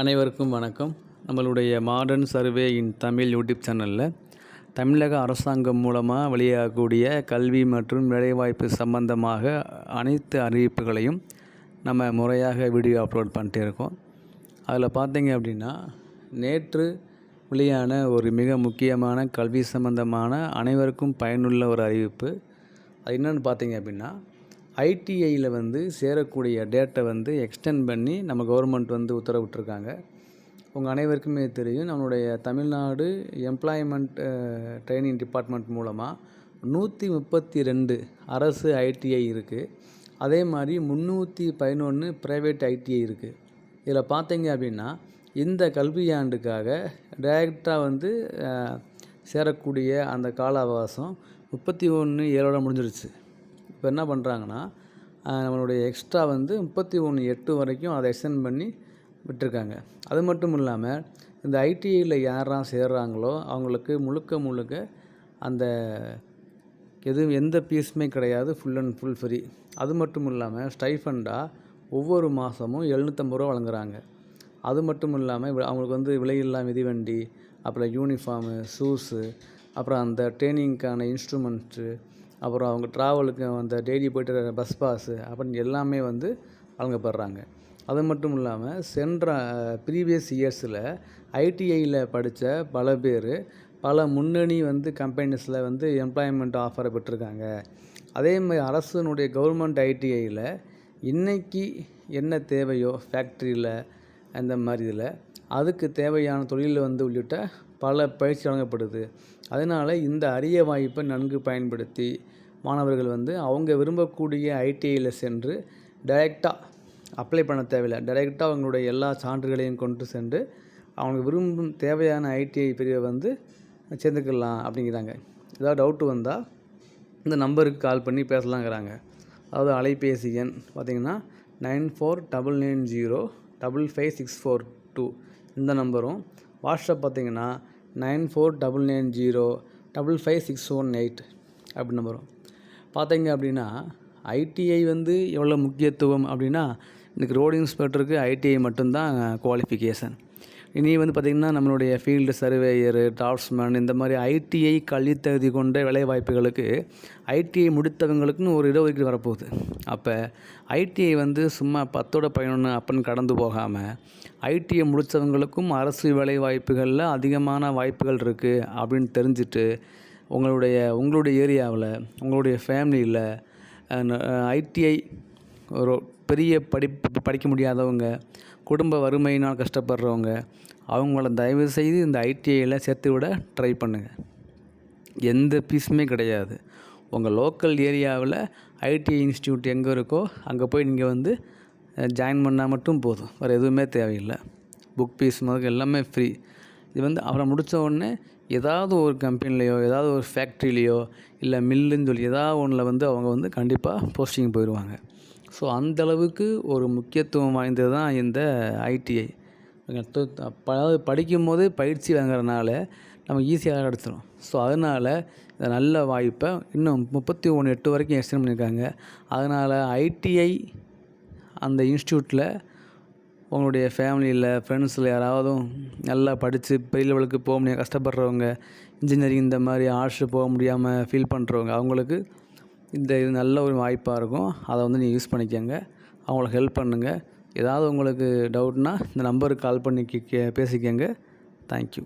அனைவருக்கும் வணக்கம். நம்மளுடைய மாடர்ன் சர்வே இன் தமிழ் யூடியூப் சேனலில் தமிழக அரசாங்கம் மூலமாக வெளியாகக்கூடிய கல்வி மற்றும் வேலைவாய்ப்பு சம்பந்தமாக அனைத்து அறிவிப்புகளையும் நம்ம முறையாக வீடியோ அப்லோட் பண்ணிட்டே இருக்கோம். அதில் பார்த்தீங்க அப்படின்னா நேற்று வெளியான ஒரு மிக முக்கியமான கல்வி சம்பந்தமான அனைவருக்கும் பயனுள்ள ஒரு அறிவிப்பு. அது என்னென்னு பார்த்தீங்க அப்படின்னா ஐடிஐயில் வந்து சேரக்கூடிய டேட்டை வந்து எக்ஸ்டெண்ட் பண்ணி நம்ம கவர்மெண்ட் வந்து உத்தரவிட்டிருக்காங்க. உங்கள் அனைவருக்குமே தெரியும் நம்மளுடைய தமிழ்நாடு எம்ப்ளாய்மெண்ட் ட்ரைனிங் டிபார்ட்மெண்ட் மூலமாக நூற்றி முப்பத்தி ரெண்டு அரசு ஐடிஐ இருக்குது அதே மாதிரி முந்நூற்றி பதினொன்று ப்ரைவேட் ஐடிஐ இருக்குது இதில் பார்த்தீங்க அப்படின்னா இந்த கல்வியாண்டுக்காக டைரெக்டாக வந்து சேரக்கூடிய அந்த கால அவகாசம் முப்பத்தி ஒன்று ஏழோட முடிஞ்சிருச்சு. இப்போ என்ன பண்ணுறாங்கன்னா நம்மளுடைய எக்ஸ்ட்ரா வந்து முப்பத்தி ஒன்று எட்டு வரைக்கும் அதை எக்ஸ்டெண்ட் பண்ணி விட்டுருக்காங்க. அது மட்டும் இல்லாமல் இந்த ஐடிஐயில் யாரெல்லாம் சேர்கிறாங்களோ அவங்களுக்கு முழுக்க முழுக்க அந்த எதுவும் எந்த பீஸுமே கிடையாது ஃபுல் அண்ட் ஃபுல் ஃப்ரீ அது மட்டும் இல்லாமல் ஸ்டைஃபண்டாக ஒவ்வொரு மாதமும் எழுநூற்றம்பது ரூபா வழங்குறாங்க. அது மட்டும் இல்லாமல் அவங்களுக்கு வந்து விலையில்லா மிதிவண்டி அப்புறம் யூனிஃபார்மு ஷூஸு அப்புறம் அந்த ட்ரைனிங்க்கான இன்ஸ்ட்ருமெண்ட்ஸு அப்புறம் அவங்க ட்ராவலுக்கு அந்த டெய்லி போய்ட்டு பஸ் பாஸு அப்படின்னு எல்லாமே வந்து வழங்கப்படுறாங்க அது மட்டும் இல்லாமல் சென்ற ப்ரீவியஸ் இயர்ஸில் ஐடிஐயில் படித்த பல பேர் பல முன்னணி வந்து கம்பெனிஸில் வந்து எம்ப்ளாய்மெண்ட் ஆஃபரை பெற்றிருக்காங்க. அதே மாதிரி அரசினுடைய கவர்மெண்ட் ஐடிஐயில் இன்றைக்கி என்ன தேவையோ ஃபேக்ட்ரியில் அந்த மாதிரி இதில் அதுக்கு தேவையான தொழிலில் வந்து உள்ளிட்ட பல பயிற்சி வழங்கப்படுது. அதனால் இந்த அரிய வாய்ப்பை நன்கு பயன்படுத்தி மாணவர்கள் வந்து அவங்க விரும்பக்கூடிய ஐடிஐயில் சென்று டைரெக்டாக அப்ளை பண்ண தேவையில்லை. டைரெக்டாக அவங்களுடைய எல்லா சான்றுகளையும் கொண்டு சென்று அவங்க விரும்பும் தேவையான ஐடிஐ பிரிவை வந்து சேர்ந்துக்கலாம் அப்படிங்கிறாங்க. ஏதாவது டவுட்டு வந்தால் இந்த நம்பருக்கு கால் பண்ணி பேசலாங்கிறாங்க. அதாவது அலைபேசி எண் பார்த்திங்கன்னா nine four double nine zero double five six four two இந்த நம்பரும் வாட்ஸ்அப் பார்த்திங்கன்னா nine four double nine zero double five six one eight அப்படி நம்பரும் பார்த்தீங்க அப்படின்னா ஐடிஐ வந்து எவ்வளோ முக்கியத்துவம் அப்படின்னா இன்றைக்கி ரோடு இன்ஸ்பெக்டருக்கு ஐடிஐ மட்டும்தான் குவாலிஃபிகேஷன் இனி வந்து பார்த்திங்கன்னா நம்மளுடைய ஃபீல்டு சர்வேயரு டாப்ஸ்மேன் இந்த மாதிரி ஐடிஐ கல்வி தகுதி கொண்ட வேலைவாய்ப்புகளுக்கு ஐடிஐ முடித்தவங்களுக்குன்னு ஒரு இடஒதுக்கீடு வரப்போகுது. அப்போ ஐடிஐ வந்து சும்மா பத்தோட பயணம்னு அப்படின்னு கடந்து போகாமல் ஐடிஐ முடித்தவங்களுக்கும் அரசு வேலைவாய்ப்புகளில் அதிகமான வாய்ப்புகள் இருக்குது அப்படின்னு தெரிஞ்சுட்டு உங்களுடைய உங்களுடைய ஏரியாவில் உங்களுடைய ஃபேமிலியில் ஐடிஐ ஒரு பெரிய படிப்பு படிக்க முடியாதவங்க குடும்ப வறுமையினால் கஷ்டப்படுறவங்க அவங்கள தயவு செய்து இந்த ஐடிஐயில் சேர்த்து விட ட்ரை பண்ணுங்கள் எந்த ஃபீஸுமே கிடையாது. உங்கள் லோக்கல் ஏரியாவில் ஐடிஐ இன்ஸ்டியூட் எங்கே இருக்கோ அங்கே போய் நீங்கள் வந்து ஜாயின் பண்ணால் மட்டும் போதும். வேறு எதுவுமே தேவையில்லை. புக் ஃபீஸ் முதல் எல்லாமே ஃப்ரீ இது வந்து அவரை முடித்த உடனே ஏதாவது ஒரு கம்பெனிலேயோ ஏதாவது ஒரு ஃபேக்ட்ரிலேயோ இல்லை மில்லுன்னு சொல்லி ஏதாவது ஒன்றில் வந்து அவங்க வந்து கண்டிப்பாக போஸ்டிங் போயிடுவாங்க ஸோ அந்தளவுக்கு ஒரு முக்கியத்துவம் வாய்ந்தது தான் இந்த ஐடிஐ அதாவது படிக்கும் போது பயிற்சி வாங்குறதுனால நமக்கு ஈஸியாக கிடச்சிரும் ஸோ அதனால் இந்த நல்ல வாய்ப்பை இன்னும் முப்பத்தி ஒன்று எட்டு வரைக்கும் எக்ஸ்டெண்ட் பண்ணியிருக்காங்க. அதனால் ஐடிஐ அந்த இன்ஸ்டியூட்டில் உங்களுடைய ஃபேமிலியில் ஃப்ரெண்ட்ஸில் யாராவது நல்லா படித்து பெரிய லெவலுக்கு போக முடியாது கஷ்டப்படுறவங்க இன்ஜினியரிங் இந்த மாதிரி ஆர்ட்ஸ் போக முடியாமல் ஃபீல் பண்ணுறவங்க அவங்களுக்கு இந்த இது நல்ல ஒரு வாய்ப்பாக இருக்கும். அதை வந்து நீங்கள் யூஸ் பண்ணிக்கோங்க. அவங்களுக்கு ஹெல்ப் பண்ணுங்கள் ஏதாவது உங்களுக்கு டவுட்னால் இந்த நம்பருக்கு கால் பண்ணி கே பேசிக்கோங்க. தேங்க்யூ